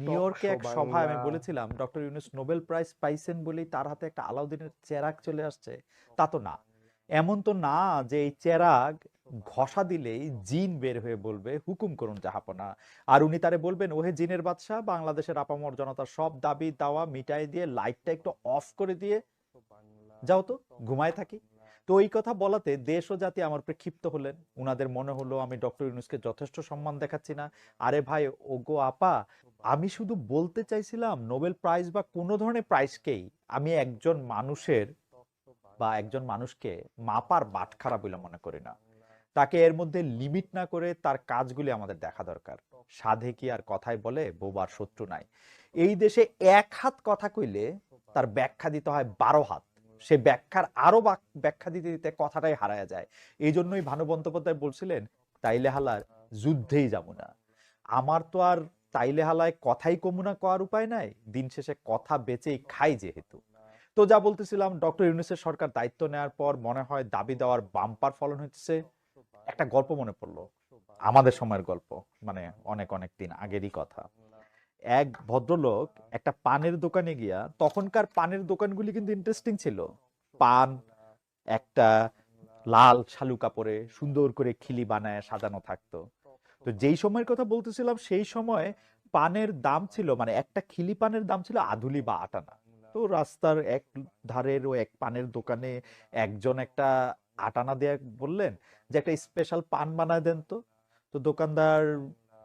New ইয়র্কে এক সভায় আমি বলেছিলাম ডক্টর ইউনুস নোবেল প্রাইজ পাইছেন বলেই তার হাতে একটা আলাউদ্দিনের চেরাগ চলে আসছে। তা তো না। এমন তো না যে এই চেরাগ ঘষা দিলেই জিন বের হয়ে বলবে হুকুম করুন জাহাপনা। আর উনি তারে বলবেন ওহে জিনের বাদশাহ বাংলাদেশের আপামর জনতার সব দাবি দাওয়া মিটাই দিয়ে লাইটটা একটু অফ করে দিয়ে যাও তো ঘুমায় থাকি। তো ওই কথা বলাতে দেশ ও জাতি আমার উপরে ক্ষিপ্ত হলেন। উনাদের মনে হলো আমি ডক্টর ইউনুসকে যথেষ্ট সম্মান দেখাচ্ছি না। আরে ভাই, ওগো আপা, আমি শুধু বলতে চাইছিলাম, নোবেল প্রাইজ বা কোনো ধরনের প্রাইজকেই আমি একজন মানুষের বা একজন মানুষকে মাপার বাটখারা বলে মনে করি না। তাকে এর মধ্যে লিমিট না করে তার কাজগুলি আমাদের দেখা দরকার। সাধে কি আর কথাই বলে, বোবার শত্রু নাই। এই দেশে এক হাত কথা কইলে তার ব্যাখ্যা দিতে হয় বারো হাত। সে ব্যাখ্যার আরও ব্যাখ্যা দিতে দিতে কথাটাই হারায় যায়। এই জন্যই ভানু বন্দ্যোপাধ্যায় বলছিলেন, তাইলে হালার যুদ্ধেই যাব না। আমার তো আর তাইলে হালায় কথাই কমুনা করার উপায় নাই, দিন শেষে কথা বেচেই খাই যেহেতু। তো যা বলতেছিলাম, ডক্টর ইউনুসের সরকার দায়িত্ব নেওয়ার পর মনে হয় দাবি দেওয়ার বাম্পার ফলন হচ্ছে একটা গল্প মনে পড়ল, আমাদের সময়ের গল্প মানে অনেক অনেক দিন আগেরই কথা। এক ভদ্রলোক একটা পানের দোকানে গিয়া, তখনকার পানের দোকানগুলি কিন্তু ইন্টারেস্টিং ছিল। পান, একটা লাল শালু কাপড়ে সুন্দর করে খিলি বানায়, সাজানো থাকতো। তো যেই সময়ের কথা বলতেছিলাম, সেই সময় পানের দাম ছিল মানে একটা খিলি পানের দাম ছিল আধুলি বা আটানা তো রাস্তার এক ধারের ও এক পানের দোকানে একজন একটা আটানা দেয়া বললেন যে একটা স্পেশাল পান বানায় দেন তো। তো দোকানদার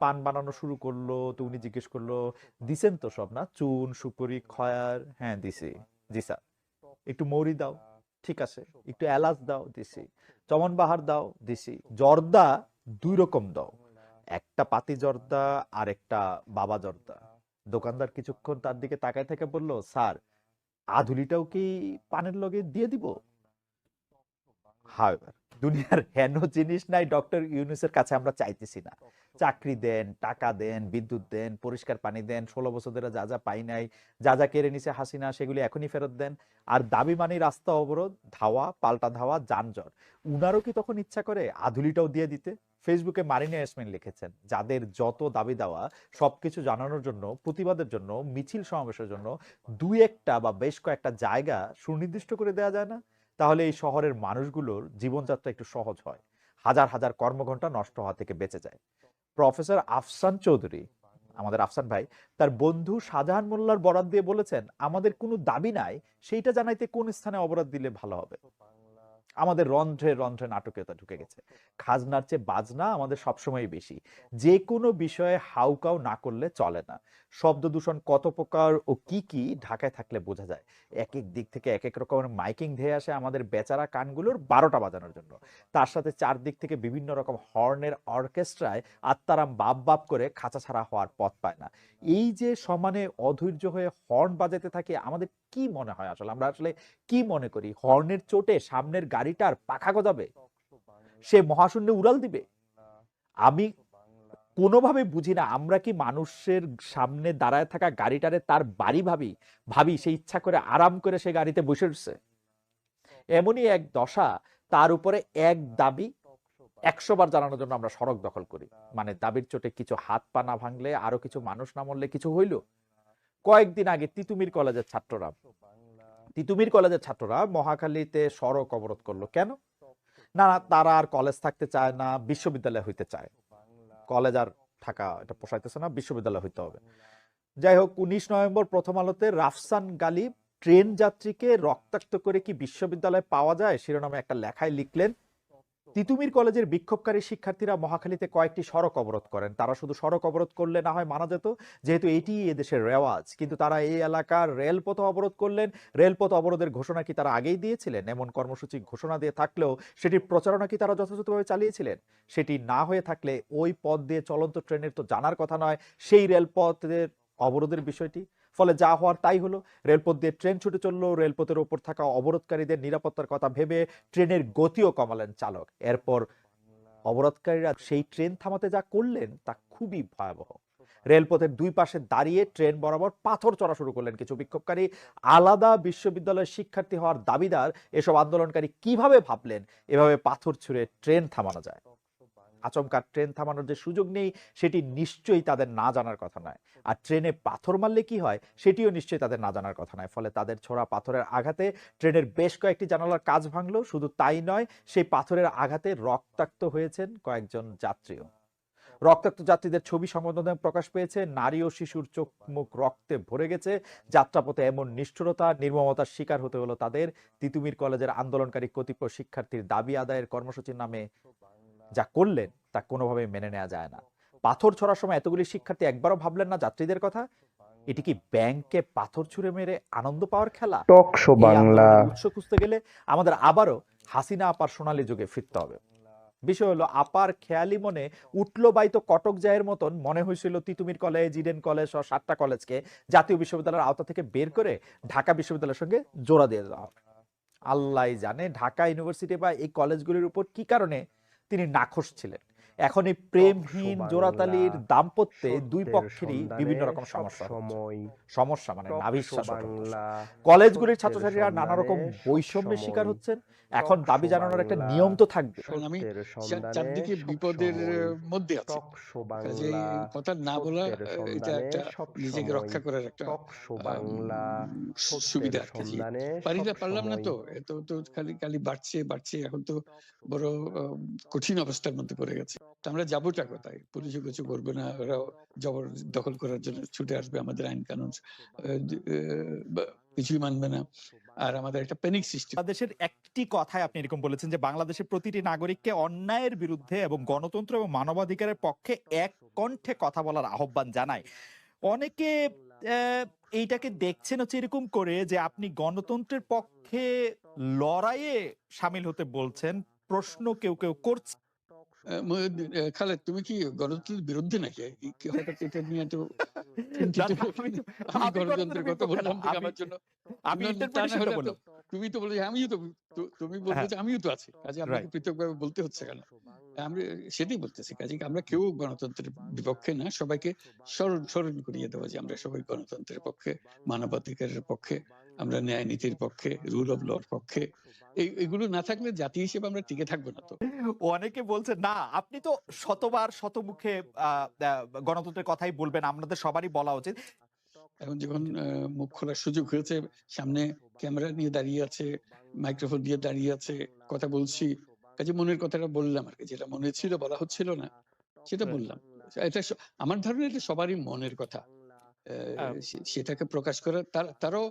পান বানানো শুরু করল, তো উনি জিজ্ঞেস করল, দিছেন তো সব না? চুন, সুপুরি, খয়ার? হ্যাঁ দিছি। জি স্যার। একটু মৌরি দাও। ঠিক আছে। একটু এলাচ দাও, দিছি। চমন বাহার দাও, দিছি। জর্দা দুই রকম দাও। একটা পাতি জর্দা আর একটা বাবা জর্দা। দোকানদার কিছুক্ষণ তার দিকে তাকায় থেকে বলল, স্যার, আধুলিটাও কি পানের লগে দিয়ে দিব? হাওয়ার দুনিয়ার হেন জিনিস নাই ডক্টর ইউনুসের কাছে আমরা চাইতেছি না। চাকরি দেন টাকা দেন বিদ্যুৎ দেন পরিষ্কার পানি দেন ষোলো বছর ধরে যা যা পাই নাই যা যা কেড়ে নিছে হাসিনা সেগুলি এখনই ফেরত দেন। আর দাবি মানে রাস্তা অবরোধ ধাওয়া পাল্টা ধাওয়া যানজট। উনারও কি তখন ইচ্ছা করে? আধুলিটাও দিয়ে দিতে? ফেসবুকে মারিনা ইয়াসমিন লিখেছেন যাদের যত দাবি দেওয়া সবকিছু জানানোর জন্য প্রতিবাদের জন্য মিছিল সমাবেশের জন্য দুই একটা বা বেশ কয়েকটা জায়গা সুনির্দিষ্ট করে দেওয়া যায় না? তাহলে এই শহরের মানুষগুলোর জীবনযাত্রা একটু সহজ হয়। হাজার হাজার কর্মঘন্টা নষ্ট হওয়া থেকে বেঁচে যায়। প্রফেসর আফসান চৌধুরী, আমাদের আফসান ভাই, তার বন্ধু শাহজাহান মোল্লার বরাদ দিয়ে বলেছেন, আমাদের কোনো দাবি নাই, সেইটা জানাইতে কোন স্থানে অবরাধ দিলে ভালো হবে? আমাদের রন্ধ্রে রন্ধ্রে নাটকীয়তা ঢুকে গেছে। খাজনার চেয়ে বাজনা আমাদের সবসময় বেশি। যে কোনো বিষয়ে হাউকাউ না করলে চলে না। শব্দ দূষণ কত প্রকার ও কি কি ঢাকায় থাকলে বোঝা যায়। এক এক দিক থেকে এক এক রকমের মাইকিং ধেয়ে আসে আমাদের বেচারা কানগুলোর বারোটা বাজানোর জন্য। তার সাথে চারদিক থেকে বিভিন্ন রকম হর্নের অর্কেস্ট্রায় আত্মারাম বাপ বাপ করে খাঁচা ছাড়া হওয়ার পথ পায় না। এই যে সমানে অধৈর্য হয়ে হর্ন বাজাতে থাকে আমাদের কি মনে হয় আসলে? আমরা আসলে কি মনে করি? হর্নের চোটে সামনের গাড়িটার পাখা গজাবে? সে মহাশূন্যে উড়াল দিবে? আমি কোনোভাবে বুঝি না, আমরা কি মানুষের সামনে দাঁড়ায় থাকা গাড়িটারে তার বাড়ি ভাবি? ভাবি সে ইচ্ছা করে আরাম করে সে গাড়িতে বসে উঠছে এমনই এক দশা, তার উপরে এক দাবি একশো বার জানানোর জন্য আমরা সড়ক দখল করি। মানে দাবির চোটে কিছু হাত পা না ভাঙলে, আরও কিছু মানুষ না মরলে কিছু হইল? কয়েকদিন আগে তিতুমির কলেজের ছাত্ররা তিতুমির কলেজের ছাত্ররা মহাখালীতে সড়ক অবরোধ করল। কেন? না তারা আর কলেজ থাকতে চায় না, বিশ্ববিদ্যালয় হইতে চায়। কলেজ আর থাকা এটা পোষাইতেছে না, বিশ্ববিদ্যালয় হইতে হবে। যাই হোক, উনিশ নভেম্বর প্রথম আলোতে রাফসান গালিব ট্রেন যাত্রীকে রক্তাক্ত করে কি বিশ্ববিদ্যালয়ে পাওয়া যায়? শিরোনামে একটা লেখায় লিখলেন তিতুমির কলেজের বিক্ষোভকারী শিক্ষার্থীরা মহাখালীতে কয়েকটি সড়ক অবরোধ করেন। তারা শুধু সড়ক অবরোধ করলে না হয় মানা যেত, যেহেতু এটি এদেশের রেওয়াজ। কিন্তু তারা এই এলাকার রেলপথ অবরোধ করলেন। রেলপথ অবরোধের ঘোষণা কি তারা আগেই দিয়েছিলেন? এমন কর্মসূচি ঘোষণা দিয়ে থাকলেও সেটির প্রচারণা কি তারা যথাযথভাবে চালিয়েছিলেন? সেটি না হয়ে থাকলে ওই পথ দিয়ে চলন্ত ট্রেনের তো জানার কথা নয়, সেই রেলপথের অবরোধের বিষয়টি? ফলে যা হওয়ার তাই হলো। রেলপথ দিয়ে ট্রেন ছুটে চলল, রেলপথের ওপর থাকা অবরোধকারীদের নিরাপত্তার কথা ভেবে ট্রেনের গতিও কমালেন চালক। এরপর অবরোধকারীরা সেই ট্রেন থামাতে যা করলেন তা খুবই ভয়াবহ। রেলপথের দুই পাশে দাঁড়িয়ে ট্রেন বরাবর পাথর চড়া শুরু করলেন কিছু বিক্ষোভকারী। আলাদা বিশ্ববিদ্যালয়ের শিক্ষার্থী হওয়ার দাবিদার এসব আন্দোলনকারী কীভাবে ভাবলেন? এভাবে পাথর ছুঁড়ে ট্রেন থামানো যায়। আচমকা ট্রেন থামানোর যে সুযোগ নেই, সেটি নিশ্চয়ই তাদের না জানার কথা নয়। আর ট্রেনে পাথর মারলে কি হয়, সেটিও নিশ্চয়ই তাদের না জানার কথা নয়। ফলে তাদের ছোড়া পাথরের আঘাতে ট্রেনের বেশ কয়েকটি জানালার কাজ ভাঙলো। শুধু তাই নয়, সেই পাথরের আঘাতে রক্তাক্ত হয়েছেন কয়েকজন যাত্রীও। রক্তাক্ত যাত্রীদের ছবি সংবাদমাধ্যমে প্রকাশ পেয়েছে। নারী ও শিশুর চোখ মুখ রক্তে ভরে গেছে। যাত্রাপথে এমন নিষ্ঠুরতা, নির্মমতার শিকার হতে হলো তাদের। তিতুমির কলেজের আন্দোলনকারী কতিপয় শিক্ষার্থীর দাবি আদায়ের কর্মসূচির নামে যা করলেন তা কোনোভাবেই মেনে নেওয়া যায় না। পাথর ছোড়ার সময় এতগুলি শিক্ষার্থী একবারও ভাবলেন না যাত্রীদের কথা? এটি কি ব্যাংকে পাথর ছুঁড়ে মেরে আনন্দ পাওয়ার খেলা? Talk show Bangla. উৎস খুঁজতে গেলে আমাদের আবারও হাসিনা আপার সোনালী যুগে ফিরতে হবে। বিষয় হলো আপার খেয়ালি মনে উঠল বাইতো কটক জায়ের মতন মনে হয়েছিল তিতুমির কলেজ ইডেন কলেজ সহ সাতটা কলেজকে জাতীয় বিশ্ববিদ্যালয়ের আওতা থেকে বের করে ঢাকা বিশ্ববিদ্যালয়ের সঙ্গে জোড়া দিয়ে দেওয়া হবে। আল্লাহ জানে ঢাকা ইউনিভার্সিটি বা এই কলেজগুলির উপর কি কারণে তিনি নাখোশ ছিলেন। এখন এই প্রেমহীন বাংলা, জোড়াতালির দাম্পত্যে দুই পক্ষেরই বিভিন্ন রকম সমস্যা সমস্যা মানে কলেজগুলির ছাত্রছাত্রীরা নানা রকম বৈষম্যের শিকার। হচ্ছেন। এখন দাবি জানানোর একটা নিয়ম তো থাকবে। আমি চারদিকে বিপদের মধ্যে আছি। বাংলা কথা না বলা এটা একটা সব নিজেকে রক্ষা করার একটা বাংলা সুবিধা যে পারি না পারলাম না তো? এত তো খালি খালি বাড়ছে বাড়ছে এখন তো বড় আহ, কঠিন অবস্থার মধ্যে পড়ে গেছে। আমরা যাবোটা কোথায়? পুলিশও কিছু করবে না? ওরা জবর দখল করার জন্য ছুটে আসবে আমাদের আইন কানুন। কিছুই মানবে না। আর আমাদের একটা প্যানিক বাংলাদেশের একটি কথায় আপনি এরকম বলেছেন যে, বাংলাদেশের প্রতিটি নাগরিককে অন্যায়ের বিরুদ্ধে এবং গণতন্ত্র এবং মানবাধিকারের পক্ষে এক কণ্ঠে কথা বলার আহ্বান জানায়। অনেকে এইটাকে দেখছেন হচ্ছে এরকম করে যে, আপনি গণতন্ত্রের পক্ষে লড়াইয়ে সামিল হতে বলছেন, প্রশ্ন কেউ কেউ করছে। খালেদ তুমি কি গণতন্ত্রের বিরুদ্ধে নাকি কি হঠাৎ এটা নিয়ে আমি গণতন্ত্রের কথা বললাম আমার জন্য আমি তা তো। তুমি তো বলে আমিও তো তুমি বলবে হ্যাঁ। আমিও তো আছি কাজে আমাকে. পৃথকভাবে বলতে হচ্ছে কেন আমি সেটাই বলতেছি কাজে আমরা কেউ গণতন্ত্রের বিপক্ষে না সবাইকে স্মরণ স্মরণ করিয়ে দেবো যে আমরা সবাই গণতন্ত্রের পক্ষে মানবাধিকারের পক্ষে আমরা ন্যায় নীতির পক্ষে রুল অফ লর পক্ষে এগুলো না থাকলে জাতি হিসেবে আমরা টিকে থাকব না তো। অনেকে বলছে না আপনি তো শতবার শতমুখে গণতন্ত্রের কথাই বলবেন আমাদের সবারই বলা উচিত। এখন যখন মুখ খোলার সুযোগ হয়েছে সামনে ক্যামেরা নিয়ে দাঁড়িয়ে আছে মাইক্রোফোন দিয়ে দাঁড়িয়ে আছে কথা বলছি কাজে মনের কথাটা বললাম আর কি যেটা মনে ছিল বলা হচ্ছিল না সেটা বললাম। এটা আমার ধারণা এটা সবারই মনের কথা। সেটাকে প্রকাশ করা তার- তারাও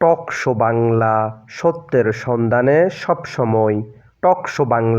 টক শো বাংলা সত্যের সন্ধানে সবসময় টক শো বাংলা